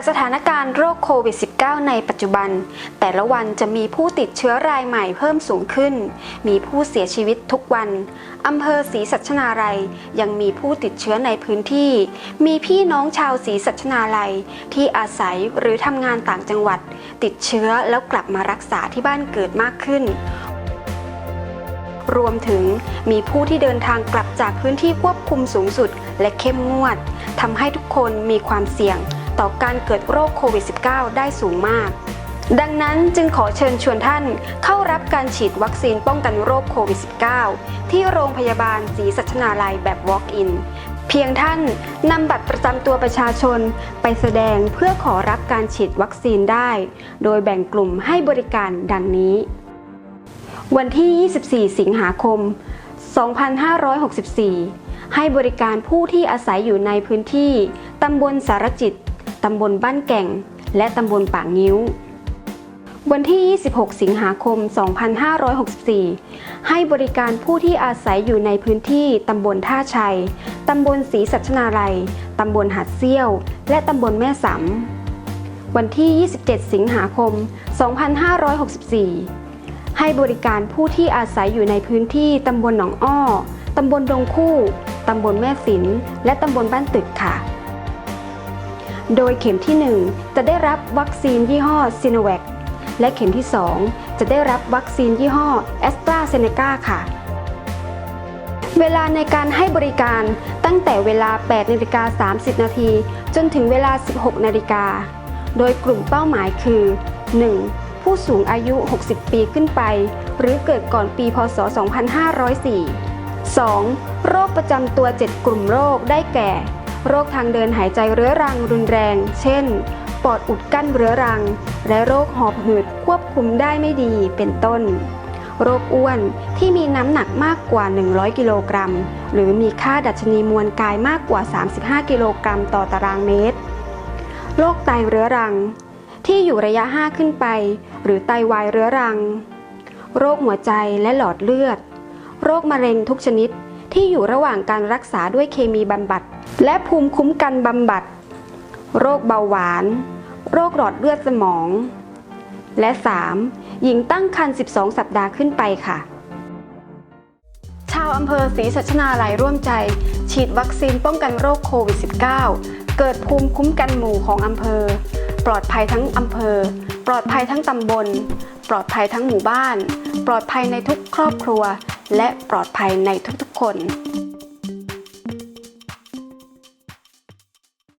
จากสถานการณ์โรคโควิด -19 ในปัจจุบัน แต่ละวันจะมีผู้ติดเชื้อรายใหม่เพิ่มสูงขึ้น มีผู้เสียชีวิตทุกวันอำเภอศรีสัชนาลัยยังมีผู้ติดเชื้อในพื้นที่ มีพี่น้องชาวศรีสัชนาลัยที่อาศัยหรือทำงานต่างจังหวัด ติดเชื้อแล้วกลับมารักษาที่บ้านเกิดมากขึ้นรวมถึงมีผู้ที่เดินทางกลับจากพื้นที่ควบคุมสูงสุด และเข้มงวดทำให้ทุกคนมีความเสี่ยง ต่อการเกิดโรคโควิด -19 ได้สูงมาก ดังนั้นจึงขอเชิญชวนท่านเข้ารับการฉีดวัคซีนป้องกันโรคโควิด -19 ที่โรงพยาบาลศรีสัชนาลัยแบบ Walk-in เพียงท่านนำบัตรประจำตัวประชาชนไปแสดงเพื่อขอรับการฉีดวัคซีนได้ โดยแบ่งกลุ่มให้บริการดังนี้ วันที่ 24 สิงหาคม 2564 ให้บริการผู้ที่อาศัยอยู่ในพื้นที่ตำบลสารจิต ตำบลบ้านแก่ง และตำบลป่างงิ้ว วันที่ 26 สิงหาคม 2564 ให้บริการผู้ที่อาศัยอยู่ในพื้นที่ตำบลท่าชัย ตำบลศรีสัชนาลัย ตำบลหัดเซี่ยว และตำบลแม่สำวันที่ 27 สิงหาคม 2564ให้บริการผู้ที่อาศัยอยู่ในพื้นที่ตำบลหนองอ้อ ตำบลดงคู่ ตำบลแม่สิน และตำบลบ้านตึกค่ะ โดยเข็มที่ 1 จะได้รับวัคซีนยี่ห้อซิโนแวคและเข็มที่ 2 จะได้รับวัคซีนยี่ห้อแอสตราเซเนกาค่ะ เวลาในการให้บริการตั้งแต่เวลา 8นาฬิกา30 นาทีจนถึงเวลา 16นาฬิกา โดยกลุ่มเป้าหมายคือ 1. ผู้สูงอายุ 60 ปีขึ้นไป หรือเกิดก่อนปี พศ 2504 2. โรคประจำตัว 7 กลุ่มโรคได้แก่ โรคทางเดินหายใจเรื้อรังรุนแรง เช่น ปอดอุดกั้นเรื้อรัง และโรคหอบหืดควบคุมได้ไม่ดีเป็นต้น โรคอ้วนที่มีน้ำหนักมากกว่า 100 กิโลกรัม หรือมีค่าดัชนีมวลกายมากกว่า 35 กิโลกรัมต่อตารางเมตร โรคไตเรื้อรัง ที่อยู่ระยะ 5 ขึ้นไป หรือไตวายเรื้อรัง โรคหัวใจและหลอดเลือด โรคมะเร็งทุกชนิดที่อยู่ระหว่างการรักษาด้วยเคมีบำบัด และภูมิคุ้มกันบำบัด โรคเบาหวาน โรคหลอดเลือดสมอง และ 3. หญิงตั้งครรภ์ 12 สัปดาห์ขึ้นไปค่ะ ชาวอำเภอศรีสัชนาลัยร่วมใจ ฉีดวัคซีนป้องกันโรคโควิด -19 เกิดภูมิคุ้มกันหมู่ของอำเภอ ปลอดภัยทั้งอำเภอ ปลอดภัยทั้งตำบล ปลอดภัยทั้งหมู่บ้าน ปลอดภัยในทุกครอบครัว และปลอดภัยในทุกๆคน